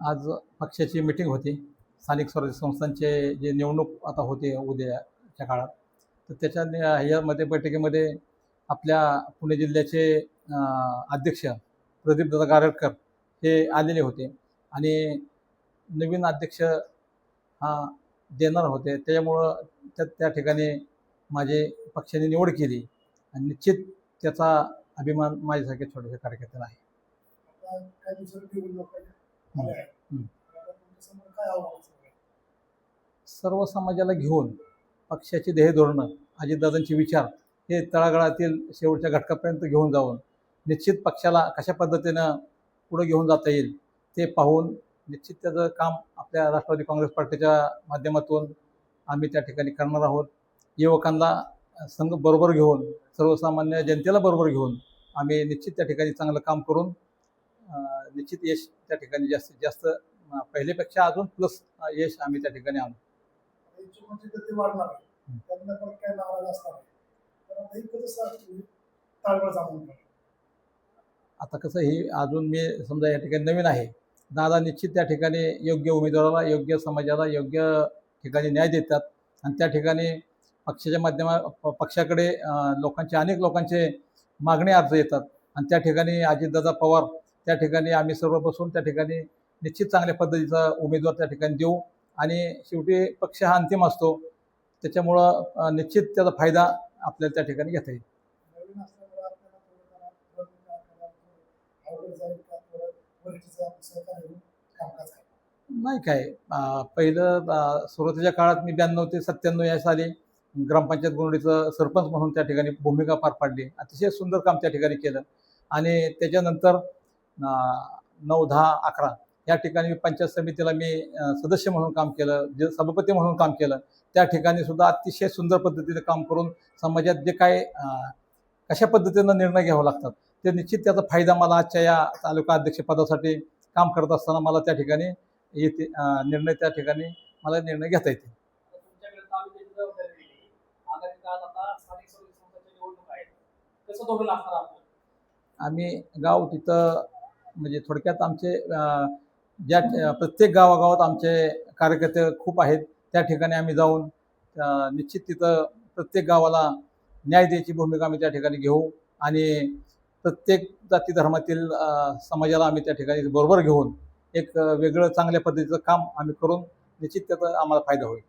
आज पक्षाची मिटिंग होती. स्थानिक स्वराज्य संस्थांचे जे निवडणूक आता होते उद्याच्या काळात तर त्याच्या ह्यामध्ये बैठकीमध्ये आपल्या पुणे जिल्ह्याचे अध्यक्ष अध्यक्ष प्रदीपदादा गारडकर हे आलेले होते. आणि नवीन अध्यक्ष हा देणार होते. त्याच्यामुळं त्या त्या ठिकाणी माझे पक्षाने निवड केली. आणि निश्चित त्याचा अभिमान माझ्यासारख्या छोट्याशा कार्यकर्त्याला आहे सर्व समाजाला घेऊन पक्षाची ध्येय धोरणं अजितदादांचे विचार हे तळागाळातील शेवटच्या घटकापर्यंत घेऊन जाऊन निश्चित पक्षाला कशा पद्धतीनं पुढे घेऊन जाता येईल ते पाहून निश्चित त्याचं काम आपल्या राष्ट्रवादी काँग्रेस पार्टीच्या माध्यमातून आम्ही त्या ठिकाणी करणार आहोत. युवकांना संघ बरोबर घेऊन सर्वसामान्य जनतेला बरोबर घेऊन आम्ही निश्चित त्या ठिकाणी चांगलं काम करून निश्चित यश त्या ठिकाणी जास्तीत जास्त पहिलेपेक्षा अजून प्लस यश आम्ही त्या ठिकाणी आणू. आता कसं ही अजून मी समजा या ठिकाणी नवीन आहे. दादा निश्चित त्या ठिकाणी योग्य उमेदवाराला योग्य समाजाला योग्य ठिकाणी न्याय देतात. आणि त्या ठिकाणी पक्षाच्या माध्यमा पक्षाकडे लोकांचे अनेक लोकांचे मागणी अर्ज येतात. आणि त्या ठिकाणी अजितदादा पवार त्या ठिकाणी आम्ही सर्व बसून त्या ठिकाणी निश्चित चांगल्या पद्धतीचा उमेदवार त्या ठिकाणी देऊ. आणि शेवटी पक्ष हा अंतिम असतो. त्याच्यामुळं निश्चित त्याचा फायदा आपल्याला त्या ठिकाणी घेता येईल. आहे नाही काय पहिलं सुरुवातीच्या काळात मी ब्याण्णव ते सत्त्याण्णव या साली ग्रामपंचायत गोंडीचं सरपंच म्हणून त्या ठिकाणी भूमिका पार पाडली. अतिशय सुंदर काम त्या ठिकाणी केलं. आणि त्याच्यानंतर नऊ दहा अकरा या ठिकाणी पंचायत समितीला मी सदस्य म्हणून काम केलं जे सभापती म्हणून काम केलं. त्या ठिकाणी सुद्धा अतिशय सुंदर पद्धतीने काम करून समाजात जे काय कशा पद्धतीनं निर्णय घ्यावे लागतात ते निश्चित त्याचा फायदा मला आजच्या या तालुका अध्यक्षपदासाठी काम करत असताना मला त्या ठिकाणी येते निर्णय त्या ठिकाणी मला निर्णय घेता येतील तुमच्याकडे तालुक्याची जबाबदारी दिली आगामी काळात आता स्थानिक स्वराज्य संस्थांच्या निवडणूक आहेत कसं धोरण असणार आपलं? आम्ही गाव तिथं म्हणजे थोडक्यात आमचे ज्या प्रत्येक गावागावात आमचे कार्यकर्ते खूप आहेत. त्या ठिकाणी आम्ही जाऊन निश्चित तिथं प्रत्येक गावाला न्याय द्यायची भूमिका आम्ही त्या ठिकाणी घेऊ आणि प्रत्येक जाती धर्मातील समाजाला आम्ही त्या ठिकाणी बरोबर घेऊन एक वेगळं चांगल्या पद्धतीचं काम आम्ही करून निश्चित त्याचा आम्हाला फायदा होईल.